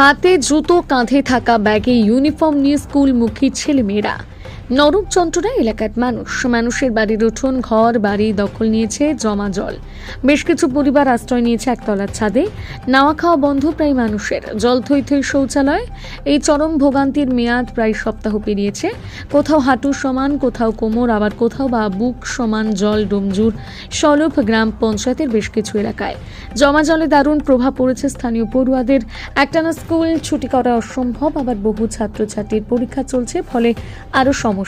হাতে জুতো কাঁধে থাকা ব্যাগে ইউনিফর্ম নিয়ে স্কুলমুখী ছেলেমেয়েরা। নরক যন্ত্রণা এলাকার মানুষ। মানুষের বাড়ির উঠোন ঘর, বাড়ি দখল নিয়েছে জমা জল। বেশ কিছু পরিবার আশ্রয় নিয়েছে একতলার ছাদে। নাওয়া খাওয়া বন্ধ প্রায় মানুষের। জল থই থই শৌচালয়। এই চরম ভোগান্তির মেয়াদ প্রায় সপ্তাহ পেরিয়েছে। কোথাও হাঁটু সমান, কোথাও কোমর, আবার কোথাও বা বুক সমান জল, ডোমজুর, সলভ গ্রাম পঞ্চায়েতের বেশ কিছু এলাকায়। জমা জলে দারুণ প্রভাব পড়েছে স্থানীয় পড়ুয়াদের। একটানা স্কুল ছুটি করা অসম্ভব, আবার বহু ছাত্রছাত্রীর পরীক্ষা চলছে, ফলে আরও সমস্যা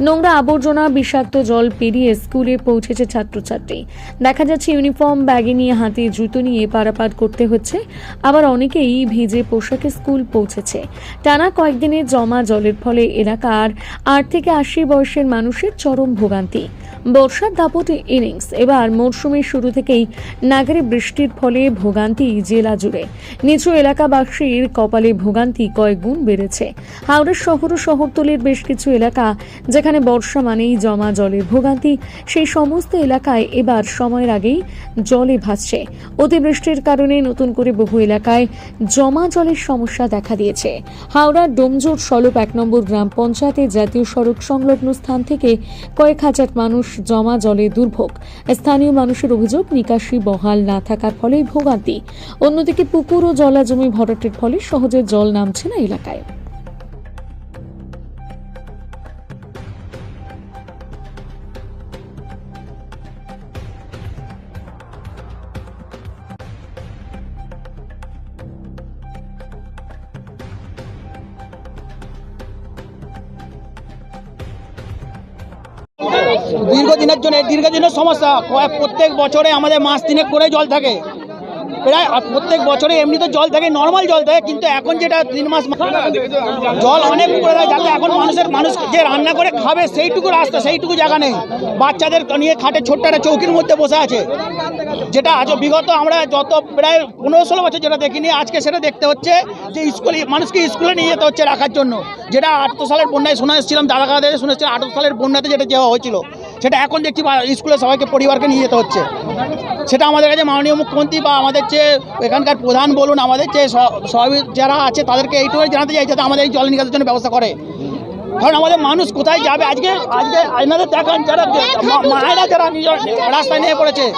নোংরা আবর্জনা, বিষাক্ত জল পেরিয়ে স্কুলে পৌঁছেছে ছাত্রছাত্রী। দেখা যাচ্ছে ইউনিফর্ম, ব্যাগে নিয়ে হাতে জুতো নিয়ে পারাপার করতে হচ্ছে। আবার অনেকেই ভিজে পোশাকে স্কুল পৌঁছেছে। টানা কয়েকদিনের জমা জলের ফলে এলাকার আট থেকে আশি বয়সের মানুষের চরম ভোগান্তি। বর্ষার দাপটে ইনিংস এবার মরশুমের শুরু থেকেই নাগারে বৃষ্টির ফলে ভোগান্তি জেলা জুড়ে। নিচু এলাকাবাসীর কপালে ভোগান্তি কয়েক গুণ বেড়েছে। হাওড়া শহর ও শহরতলির বেশ কিছু এলাকা যেখানে বর্ষা মানেই জমা জলের ভোগান্তি, সেই সমস্ত এলাকায় এবার সময়ের আগেই জলে ভাসছে। অতিবৃষ্টির কারণে নতুন করে বহু এলাকায় জমা জলের সমস্যা দেখা দিয়েছে। হাওড়ার ডোমজোর সলপ এক নম্বর গ্রাম পঞ্চায়েতের জাতীয় সড়ক সংলগ্ন স্থান থেকে কয়েক হাজার মানুষ জমা জলে দুর্ভোগ। স্থানীয় মানুষের অভিযোগ, নিকাশি বহাল না থাকার ফলে ভোগান্তি। অন্যদিকে পুকুর ও জলাজমি ভরাটের ফলে সহজে জল নামছে না এলাকায়। দীর্ঘদিনের জন্য দীর্ঘদিনের সমস্যা। প্রত্যেক বছরে আমাদের মাস দিনে করে জল থাকে। প্রায় প্রত্যেক বছরে এমনি তো জল থাকে নর্মাল জল থাকে, কিন্তু এখন যেটা তিন মাস জল অনেক উপরে থাকে যাতে এখন মানুষের, মানুষ যে রান্না করে খাবে, সেইটুকু রাস্তা, সেইটুকু জায়গা নেই। বাচ্চাদের নিয়ে খাটে ছোট্ট একটা চৌকির মধ্যে বসে আছে। যেটা আজ বিগত আমরা যত প্রায় পনেরো ষোলো বছর যেটা দেখিনি, আজকে সেটা দেখতে হচ্ছে যে স্কুলে, মানুষকে স্কুলে নিয়ে যেতে হচ্ছে রাখার জন্য। যেটা আঠারো সালের বন্যায় শোনা এসেছিলাম দাদা কাদের শুনেছিলাম আঠারো সালের বন্যাতে যেটা যাওয়া হয়েছিল। সেটা এখন দেখছি স্কুলে সবাইকে পরিবারকে নিয়ে যেতে হচ্ছে। সেটা আমাদের কাছে মাননীয় মুখ্যমন্ত্রী বা আমাদের যে এখানকার প্রধান বলুন, আমাদের যে স- সবই যারা আছে তাদেরকে এইটুকুই জানাতে চাই যাতে আমাদের এই জল নিকাশের জন্য ব্যবস্থা করে। কারণ আমাদের মানুষ কোথায় যাবে? আজকে আজকে এনাদের দেখান যারা মায়েরা যারা নিজের রাস্তায় নিয়ে পড়েছে,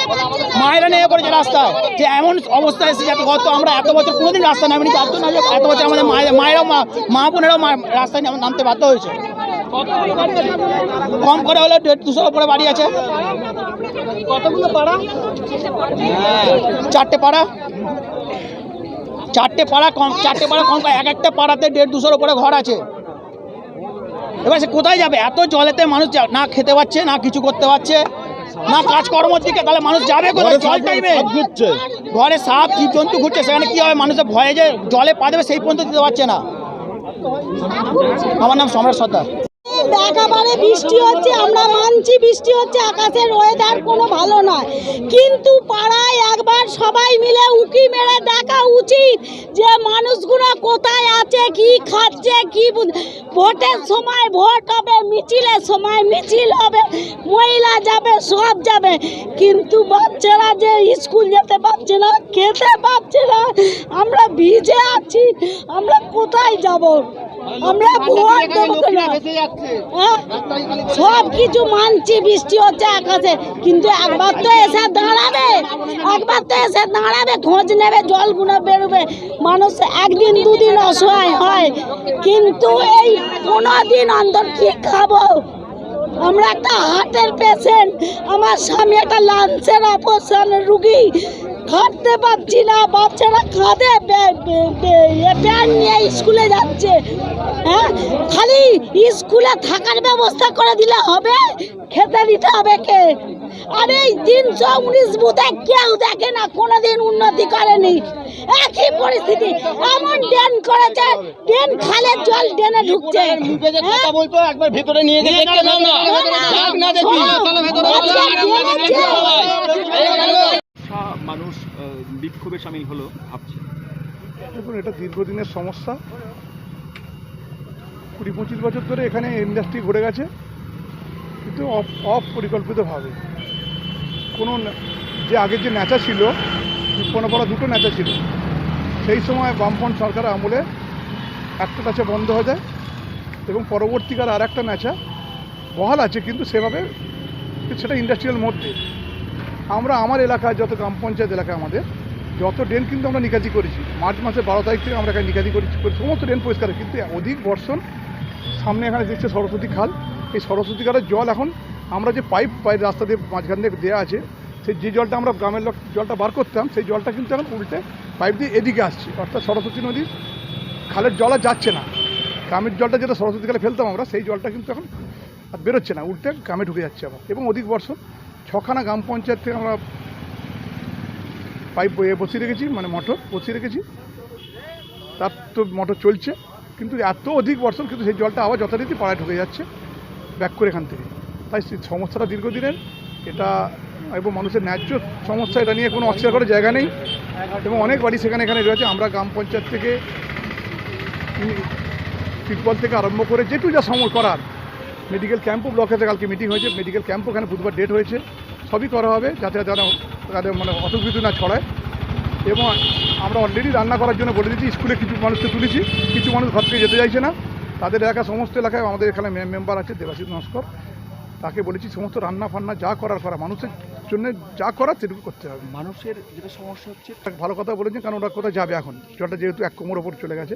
মায়েরা নিয়ে পড়েছে রাস্তায়, যে এমন অবস্থা এসেছে যাতে গত আমরা এত বছর কোনোদিন রাস্তা নামিনি, তার জন্য এত বছর আমাদের মায়েরা মা বোনেরাও রাস্তায় নাম- নামতে বাধ্য হয়েছে। কম করে হলে দেড় দুশোর উপরে বাড়ি আছে। কতগুলো পাড়া? চারটে পাড়া। চারটে পাড়া কম চারটে পাড়া কম এক একটা পাড়াতে দেড় দুশোর উপরে ঘর আছে। এবার সে কোথায় যাবে? এত জলেতে মানুষ যা- না খেতে পাচ্ছে না কিছু করতে পারছে না কাজকর্মর দিকে তাহলে মানুষ যাবে কোথায়? জল টাইমে ঘরে সাপ জীবজন্তু ঘুরছে সেখানে কি হবে? মানুষের ভয়ে যে জলে পা দেবে সেই পর্যন্ত দিতে পারছে না। আমার নাম সম্রাট সর্দার। একেবারে বৃষ্টি হচ্ছে, আমরা মানছি বৃষ্টি হচ্ছে, আকাশের ওয়েদার কোনো ভালো নয়। কিন্তু পাড়ায় একবার সবাই মিলে উকি মেরে দেখা উচিত যে মানুষগুলো কোথায় আছে, কি খাচ্ছে, কি ভোটের সময় ভোট হবে, মিছিলের সময় মিছিল হবে, মহিলা যাবে, সব যাবে। কিন্তু বাচ্চারা যে স্কুল যেতে পারছে না, খেতে পারছে না, আমরা ভিজে আছি, আমরা কোথায় যাব? আমরা ভোট দেবো হ্যাঁ? সব কিছু মানছি বৃষ্টি হচ্ছে আকাশে কিন্তু একবার তো এসে দাঁড়াবে একবার তো এসে দাঁড়াবে খোঁজ নেবে জল জলগুলো বেরোবে। মানুষ একদিন দুদিন অসহায় হয় কিন্তু এই পনেরো দিন অন্তর কি খাব? আমরা একটা হার্টের পেশেন্ট আমার স্বামী একটা লাঞ্চের অপারেশন রুগী। খাটতে পারছি না বাচ্চারা খাদে প্যান নিয়ে স্কুলে যাচ্ছে। হ্যাঁ? খালি স্কুলে থাকার ব্যবস্থা করে দিলে হবে খেতে দিতে হবে কে? আর এই তিনশো উনিশ বুথে কেউ দেখে না কোনোদিন উন্নতি করেনি। একই পরিস্থিতি এমন ড্রেন করেছে ড্রেন খালের জল ড্রেনে ঢুকছে। হ্যাঁ? একবার ভেতরে নিয়ে সা- মানুষ বিক্ষোভে সামিল হলো ভাবছে। দেখুন, এটা দীর্ঘদিনের সমস্যা। কুড়ি, পঁচিশ বছর ধরে এখানে ইন্ডাস্ট্রি ঘুরে গেছে, কিন্তু অফ অফ পরিকল্পিতভাবে কোনো যে আগের যে নেচা ছিল পড়া দুটো নেচা ছিল, সেই সময় বামফ্রন্ট সরকার আমলে একটা ন্যাচা বন্ধ হয়ে যায় এবং পরবর্তীকালে আর একটা ন্যাচা বহাল আছে, কিন্তু সেভাবে সেটা ইন্ডাস্ট্রিয়াল মধ্যে আমরা, আমার এলাকায় যত গ্রাম পঞ্চায়েত এলাকা আমাদের যত ড্রেন কিন্তু আমরা নিকাজি করেছি, মার্চ মাসের বারো তারিখ থেকে আমরা এখানে নিকাজি করেছি, করে সমস্ত ড্রেন পরিষ্কার কিন্তু অধিক বর্ষণ, সামনে এখানে দেখছে সরস্বতী খাল, এই সরস্বতী খালের জল এখন আমরা যে পাইপ পাইপ রাস্তা দিয়ে মাঝখান দিয়ে দেওয়া আছে, সেই যে জলটা আমরা গ্রামের লোক, জলটা বার করতাম, সেই জলটা কিন্তু এখন উল্টে পাইপ দিয়ে এদিকে আসছে। অর্থাৎ সরস্বতী নদীর খালের জল আর যাচ্ছে না। গ্রামের জলটা যেটা সরস্বতী খালে ফেলতাম আমরা, সেই জলটা কিন্তু এখন আর বেরোচ্ছে না, উল্টে গ্রামে ঢুকে যাচ্ছে আবার। এবং অধিক বর্ষণ, ছখানা গ্রাম পঞ্চায়েত থেকে আমরা পাইপ বসিয়ে রেখেছি মানে মোটর বসিয়ে রেখেছি। তার তো মোটর চলছে, কিন্তু এত অধিক বর্ষণ, কিন্তু সেই জলটা আবার যথারীতি পাড়ায় ঢুকে যাচ্ছে ব্যাক করে এখান থেকে। তাই সেই সমস্যাটা দীর্ঘদিনের, এটা এবং মানুষের ন্যায্য সমস্যা, এটা নিয়ে কোনো অস্বীকার করার জায়গা নেই। এবং অনেক বাড়ি সেখানে এখানে রয়েছে, আমরা গ্রাম পঞ্চায়েত থেকে টিপল থেকে আরম্ভ করে যেটু যা সময় করার মেডিকেল ক্যাম্পও ব্লকেতে কালকে মিটিং হয়েছে মেডিকেল ক্যাম্পও এখানে বুধবার ডেট হয়েছে, সবই করা হবে যাতে যারা তাদের মানে অসুবিধা না ছড়ায়। এবং আমরা অলরেডি রান্না করার জন্য বলে দিচ্ছি স্কুলে কিছু মানুষকে তুলেছি কিছু মানুষ ঘর থেকে যেতে চাইছে না। তাদের এলাকা সমস্ত এলাকায় আমাদের এখানে মেম্বার আছে দেবাশিস নস্কর। তাকে বলেছি সমস্ত রান্না ফান্না যা করার করা মানুষের জন্য যা করার সেটুকু করতে হবে। মানুষের যেটা সমস্যা হচ্ছে ভালো কথা বলেছেন কারণ ওরা কোথায় যাবে এখন? জলটা যেহেতু এক কোমর ওপর চলে গেছে।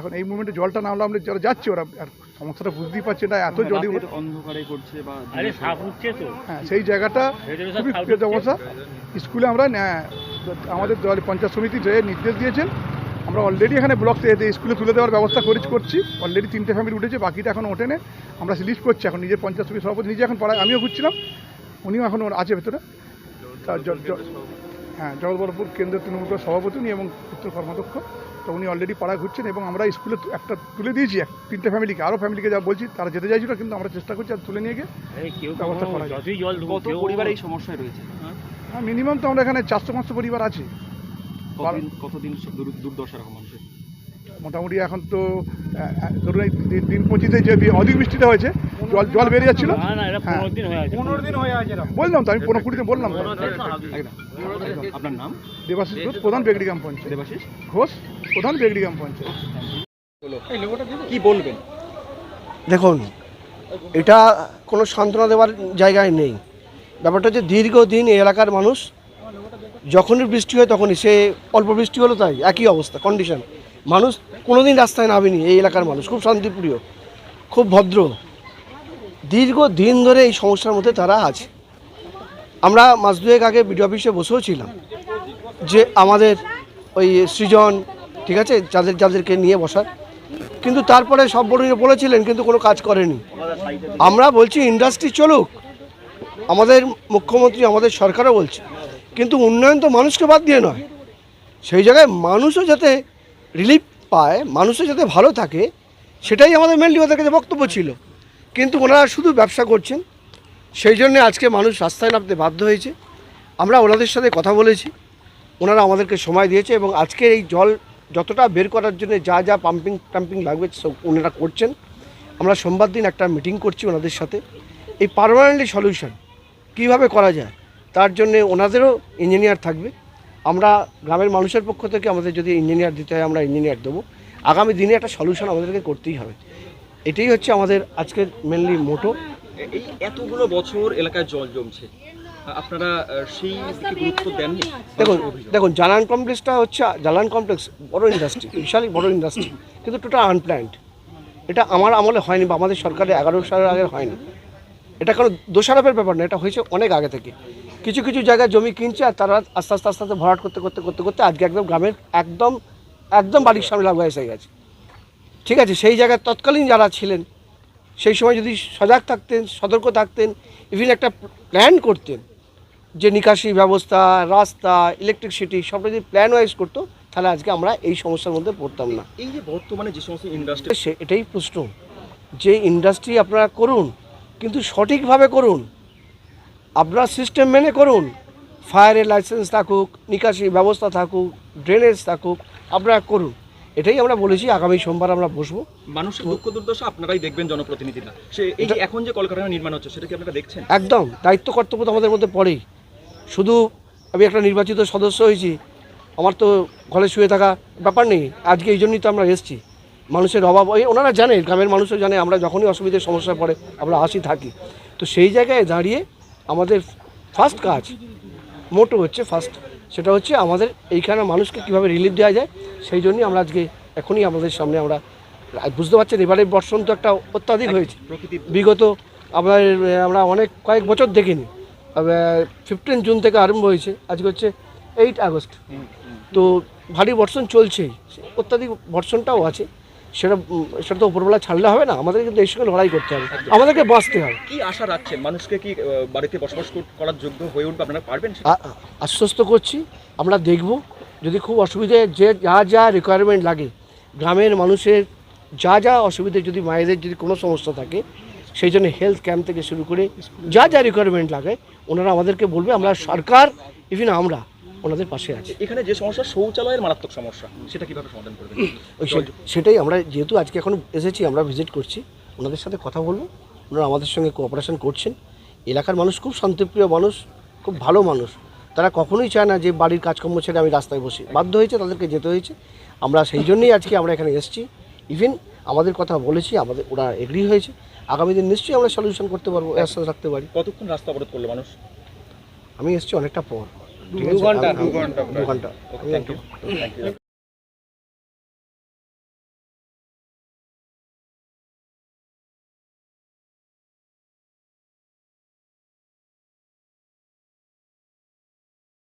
এখন এই মুমেন্টে জলটা না নামলে যারা যাচ্ছে ওরা আর সমস্যাটা বুঝতেই পারছে না এত জলই অন্ধকারে করছে বা হ্যাঁ সেই জায়গাটা খুবই অবস্থা। স্কুলে আমরা আমাদের দল পঞ্চায়েত সমিতি যে নির্দেশ দিয়েছেন আমরা অলরেডি এখানে ব্লক থেকে স্কুলে তুলে দেওয়ার ব্যবস্থা করেছি করছি। অলরেডি তিনটে ফ্যামিলি উঠেছে বাকিটা এখন ওঠেনে। আমরা লিস্ট করছি। এখন নিজের পঞ্চায়েত সমিতি সভাপতি নিজে এখন পাড়ায় আমিও ঘুরছিলাম উনিও এখন আছে ভেতরে। তা জ- জ- হ্যাঁ জগৎবরপুর কেন্দ্রীয় তৃণমূল সভাপতি উনি এবং উত্তর কর্মাধ্যক্ষ। তো উনি অলরেডি পাড়া ঘুরছেন এবং আমরা স্কুলে তু- একটা তুলে দিয়েছি এক তিনটে ফ্যামিলিকে আরও ফ্যামিলিকে যা বলছি তারা যেতে চাইছিল কিন্তু আমরা চেষ্টা করছি আর তুলে নিয়ে গিয়ে ব্যবস্থা করা কত পরিবার এই সমস্যায় রয়েছে? হ্যাঁ। মিনিমাম তো আমরা এখানে চারশো পাঁচশো পরিবার আছে। কতদিন দুর্দশা রকম মানুষের? মোটামুটি এখন তো ধরুন দিন পঁচিশে যে অধিক বৃষ্টিটা হয়েছে জল জল বেরিয়ে যাচ্ছিল হ্যাঁ। বললাম তো আমি পনেরো কুড়িতে বললাম। আপনার নাম? দেবাশিস ঘোষ প্রধান বেগড়ি গ্রাম পঞ্চায়েত। দেবাশিস? ঘোষ প্রধান বেগড়ি গ্রাম পঞ্চায়েত। কি বলবেন? দেখুন এটা কোনো সান্ত্বনা দেওয়ার জায়গায় নেই। ব্যাপারটা হচ্ছে দীর্ঘদিন এই এলাকার মানুষ যখনই বৃষ্টি হয় তখনই সে অল্প বৃষ্টি হলো তাই একই অবস্থা কন্ডিশন মানুষ কোনোদিন রাস্তায় নামেনি এই এলাকার মানুষ খুব শান্তিপ্রিয় খুব ভদ্র। দীর্ঘ দিন ধরে এই সমস্যার মধ্যে তারা আছে। আমরা মাস দুয়েক আগে বিডিও অফিসে বসেও ছিলাম যে আমাদের ওই সৃজন, ঠিক আছে, যাদের, যাদেরকে নিয়ে বসার। কিন্তু তারপরে সব বড় বলেছিলেন, কিন্তু কোনো কাজ করেনি। আমরা বলছি ইন্ডাস্ট্রি চলুক। আমাদের মুখ্যমন্ত্রী, আমাদের সরকারও বলছে। কিন্তু উন্নয়ন তো মানুষকে বাদ দিয়ে নয়। সেই জায়গায় মানুষও যাতে রিলিফ পায়, মানুষও যাতে ভালো থাকে, সেটাই আমাদের মেনলি ওদের কাছে বক্তব্য ছিল। কিন্তু ওনারা শুধু ব্যবসা করছেন। সেই জন্য আজকে মানুষ রাস্তায় নামতে বাধ্য হয়েছে। আমরা ওনাদের সাথে কথা বলেছি। ওনারা আমাদেরকে সময় দিয়েছে এবং আজকে এই জল যতটা বের করার জন্য যা যা পাম্পিং, টাম্পিং লাগবে সব ওনারা করছেন, আমরা সোমবার দিন একটা মিটিং করছি ওনাদের সাথে। এই পারমানেন্টলি সলিউশন কীভাবে করা যায়, তার জন্য ওনাদেরও ইঞ্জিনিয়ার থাকবে। আমরা গ্রামের মানুষের পক্ষ থেকে আমাদের যদি ইঞ্জিনিয়ার দিতে হয়, আমরা ইঞ্জিনিয়ার দেবো। আগামী দিনে একটা সলিউশন আমাদেরকে করতেই হবে। এটাই হচ্ছে আমাদের আজকের মেনলি মোটো এই এতগুলো বছর এলাকায় জল জমছে আপনারা সেই গুরুত্ব দেননি? দেখুন দেখুন জালান কমপ্লেক্সটা হচ্ছে জালান কমপ্লেক্স বড় ইন্ডাস্ট্রি বিশাল বড় ইন্ডাস্ট্রি কিন্তু টোটাল আনপ্ল্যান্ড এটা আমার আমলে হয়নি বা আমাদের সরকারের এগারো সালের আগে হয়নি। এটা কোনো দোষারোপের ব্যাপার না এটা হয়েছে অনেক আগে থেকে। কিছু কিছু জায়গায় জমি কিনছে আর তারা আস্তে আস্তে আস্তে আস্তে ভরাট করতে করতে করতে করতে আজকে একদম গ্রামের একদম একদম বাড়ির সামনে লাগা এসে গেছে। ঠিক আছে সেই জায়গায় তৎকালীন যারা ছিলেন সেই সময় যদি সজাগ থাকতেন সতর্ক থাকতেন ইভিন একটা প্ল্যান করতেন যে নিকাশি ব্যবস্থা রাস্তা ইলেকট্রিসিটি সব যদি প্ল্যান ওয়াইজ করতো তাহলে আজকে আমরা এই সমস্যার মধ্যে পড়তাম না। এই যে বর্তমানে যে সমস্ত ইন্ডাস্ট্রি সে এটাই প্রশ্ন যে ইন্ডাস্ট্রি আপনারা করুন কিন্তু সঠিকভাবে করুন আপনারা সিস্টেম মেনে করুন ফায়ারের লাইসেন্স থাকুক নিকাশি ব্যবস্থা থাকুক ড্রেনেজ থাকুক আপনারা করুন। এটাই আমরা বলেছি আগামী সোমবার আমরা বসবো। মানুষের দুঃখ দুর্দশা আপনারাই দেখবেন জনপ্রতিনিধিরা। সে এই যে এখন যে কলকারখানা নির্মাণ হচ্ছে সেটা কি আপনারা দেখছেন? একদম দায়িত্ব কর্তব্য তো আমাদের মধ্যে পড়েই। শুধু আমি একটা নির্বাচিত সদস্য হয়েছি আমার তো ঘরে শুয়ে থাকা ব্যাপার নেই আজকে এই জন্যই তো আমরা এসেছি। মানুষের অভাব ওই ওনারা জানে গ্রামের মানুষও জানে আমরা যখনই অসুবিধার সমস্যা পড়ে আমরা আসি থাকি। তো সেই জায়গায় দাঁড়িয়ে আমাদের ফার্স্ট কাজ মোটো হচ্ছে ফার্স্ট সেটা হচ্ছে আমাদের এইখানে মানুষকে কীভাবে রিলিফ দেওয়া যায় সেই জন্যই আমরা আজকে এখনই আমাদের সামনে আমরা বুঝতে পারছেন এবারে বর্ষণ তো একটা অত্যাধিক হয়েছে। বিগত আপনার আমরা অনেক কয়েক বছর দেখিনি ফিফটিন জুন থেকে আরম্ভ হয়েছে আজকে হচ্ছে এইট আগস্ট। তো ভারী বর্ষণ চলছেই অত্যাধিক বর্ষণটাও আছে। সেটা সেটা তো উপরবেলা ছাড়লে হবে না আমাদের কিন্তু এর সঙ্গে লড়াই করতে হবে আমাদেরকে বাঁচতে হবে। কি আশা রাখছেন? মানুষকে কি বাড়িতে বসবাস করার যোগ্য হয়ে উঠবে? আপনারা পারবেন আশ্বস্ত করছি আমরা দেখব যদি খুব অসুবিধে যে যা যা রিকোয়ারমেন্ট লাগে গ্রামের মানুষের যা যা অসুবিধে যদি মায়েদের যদি কোনো সমস্যা থাকে সেই জন্য হেলথ ক্যাম্প থেকে শুরু করে যা যা রিকোয়ারমেন্ট লাগে ওনারা আমাদেরকে বলবে আমরা সরকার ইভিন আমরা ওনাদের পাশে আছে। এখানে যে সমস্যা শৌচালয়ের মারাত্মক সমস্যা সেটা কীভাবে সমাধান করবেন? ওই সেটাই আমরা যেহেতু আজকে এখন এসেছি আমরা ভিজিট করছি। ওনাদের সাথে কথা বলব। ওনারা আমাদের সঙ্গে কোঅপারেশন করছেন। এলাকার মানুষ খুব শান্তিপ্রিয় মানুষ খুব ভালো মানুষ। তারা কখনোই চায় না যে বাড়ির কাজকর্ম ছেড়ে আমি রাস্তায় বসি। বাধ্য হয়েছে তাদেরকে যেতে হয়েছে। আমরা সেই জন্যই আজকে আমরা এখানে এসেছি। ইভেন আমাদের কথা বলেছি আমাদের ওরা এগ্রি হয়েছে। আগামী দিন নিশ্চয়ই আমরা সলিউশন করতে পারব আশ্বাস রাখতে পারি। কতক্ষণ রাস্তা অবরোধ করল মানুষ? আমি এসেছি অনেকটা পর। দু ঘন্টা দু ঘন্টা আমি থ্যাংক ইউ থ্যাংক ইউ